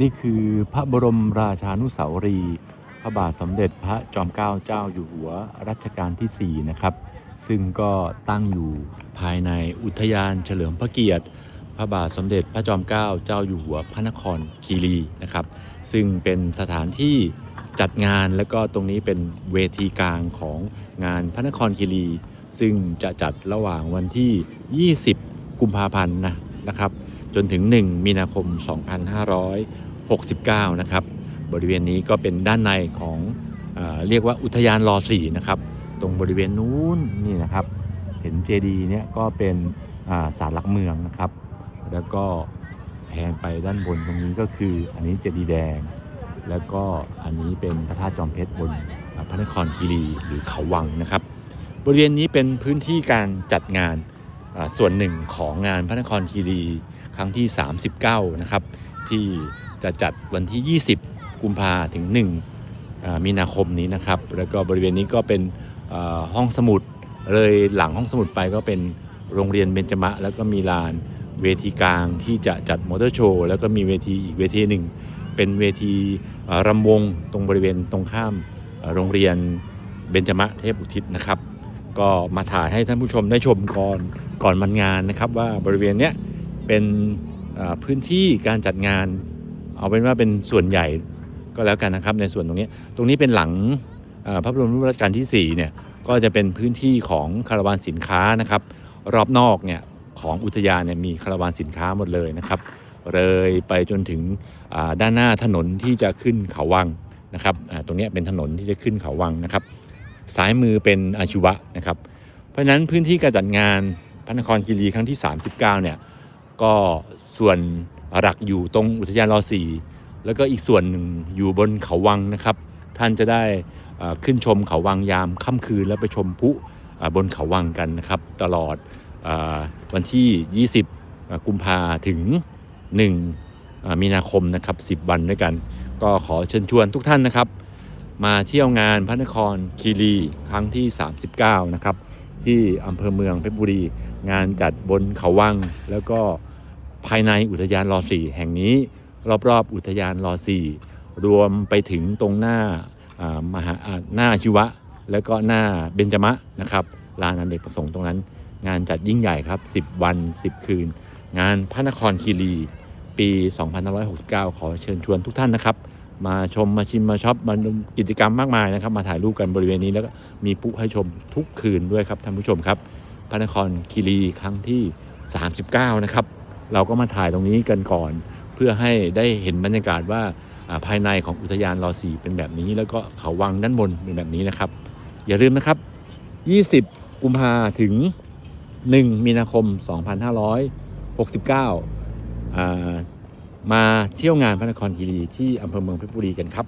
นี่คือพระบรมราชานุสาวรี พระบาทสมเด็จพระจอมเกล้าเจ้าอยู่หัวรัชกาลที่ 4 นะครับ ซึ่งก็ตั้งอยู่ภายในอุทยานเฉลิมพระเกียรติ พระบาทสมเด็จพระจอมเกล้าเจ้าอยู่หัวพระนครคีรีนะครับ ซึ่งเป็นสถานที่จัดงานและก็ตรงนี้เป็นเวทีกลางของงานพระนครคีรี ซึ่งจะจัดระหว่างวันที่ 20 กุมภาพันธ์นะนะครับ จนถึง 1 มีนาคม 2569 นะครับ บริเวณนี้ก็เป็นด้านในของเอเรียกว่าอุทยานรอสี่นะครับ ตรงบริเวณนู้นนี่นะครับ เห็นเจดีเนี่ยก็เป็นอ่าศาลหลักเมืองนะครับ แล้วก็แพงไปด้านบนตรงนี้ก็คืออันนี้เจดีแดง แล้วก็อันนี้เป็นพระธาตุจอมเพชรบนพระนครคีรีหรือเขาวังนะครับ บริเวณนี้เป็นพื้นที่การจัดงาน ส่วนหนึ่งของงานพระนครคีรีครั้งที่ 39 นะครับ ที่จะจัดวันที่ 20 กุมภาถึง1อ่ามีนาคมนี้นะครับ แล้วก็บริเวณนี้ก็เป็นห้องสมุดเลยหลังห้องสมุดไปก็เป็นโรงเรียนเบญจมะ แล้วก็มีลานเวทีกลางที่จะจัดมอเตอร์โชว์แล้วก็มีเวทีอีกเวทีหนึ่ง เป็นเวทีรำวงตรงบริเวณตรงข้ามโรงเรียนเบญจมะเทพอุทิศนะครับ ก็มาถ่ายให้ท่านผู้ชมได้ชมก่อน ก่อนมันงานนะครับว่าบริเวณเนี้ยเป็นพื้นที่การจัดงาน เอาเป็นว่าเป็นส่วนใหญ่ก็แล้วกันนะครับในส่วนตรงนี้ ตรงนี้เป็นหลังพระบรมรูปรัชกาลที่4เนี่ยก็จะเป็นพื้นที่ของคาราวานสินค้านะครับ รอบนอกเนี่ยของอุทยานเนี่ยมีคาราวานสินค้าหมดเลยนะครับ เลยไปจนถึงด้านหน้าถนนที่จะขึ้นเขาวังนะครับตรงนี้เป็นถนนที่จะขึ้นเขาวังนะครับ ซ้ายมือเป็นอาชีวะนะครับ เพราะฉะนั้นพื้นที่การจัดงาน พระนครคีรีครั้งที่ 39 เนี่ย ก็ส่วนหลักอยู่ตรงอุทยานรอสีแล้วก็อีกส่วนหนึ่งอยู่บนเขาวังนะครับ ท่านจะได้ขึ้นชมเขาวังยามค่ำคืนแล้วไปชมพุบนเขาวังกันนะครับ ตลอดอวันที่ 20 กุมภาถึง 1 มีนาคมนะครับ 10 วันด้วยกัน ก็ขอเชิญชวนทุกท่านนะครับ มาเที่ยวงานพระนครคีรีครั้งที่ 39 นะครับ ที่อำเภอเมืองเพชรบุรี งานจัดบนเขาวัง แล้วก็ภายในอุทยานรอสี่แห่งนี้ รอบๆ อุทยานรอสี่รวมไปถึงตรงหน้ามหาอ่าหน้าชีวะ แล้วก็หน้าเบญจมะนะครับลานอนเนกประสงค์ตรงนั้น งานจัดยิ่งใหญ่ครับ 10 วัน 10 คืน งานพระนครคีรีปี 2569 ขอเชิญชวนทุกท่านนะครับ มาชมมาชิมมาช็อปมาดูกิจกรรมมากมายนะครับ มาถ่ายรูปกันบริเวณนี้แล้วก็มีปุ๊ให้ชมทุกคืนด้วยครับท่านผู้ชมครับ พระนครคีรีครั้งที่ 39 นะครับ เราก็มาถ่ายตรงนี้กันก่อน เพื่อให้ได้เห็นบรรยากาศว่าภายในของอุทยานรอสีเป็นแบบนี้ แล้วก็เขาวังด้านบนเป็นแบบนี้นะครับ อย่าลืมนะครับ 20 กุมภาถึง 1 มีนาคม 2569อ่า มาเที่ยวงานพระนครคีรีที่อำเภอเมืองเพชรบุรีกันครับ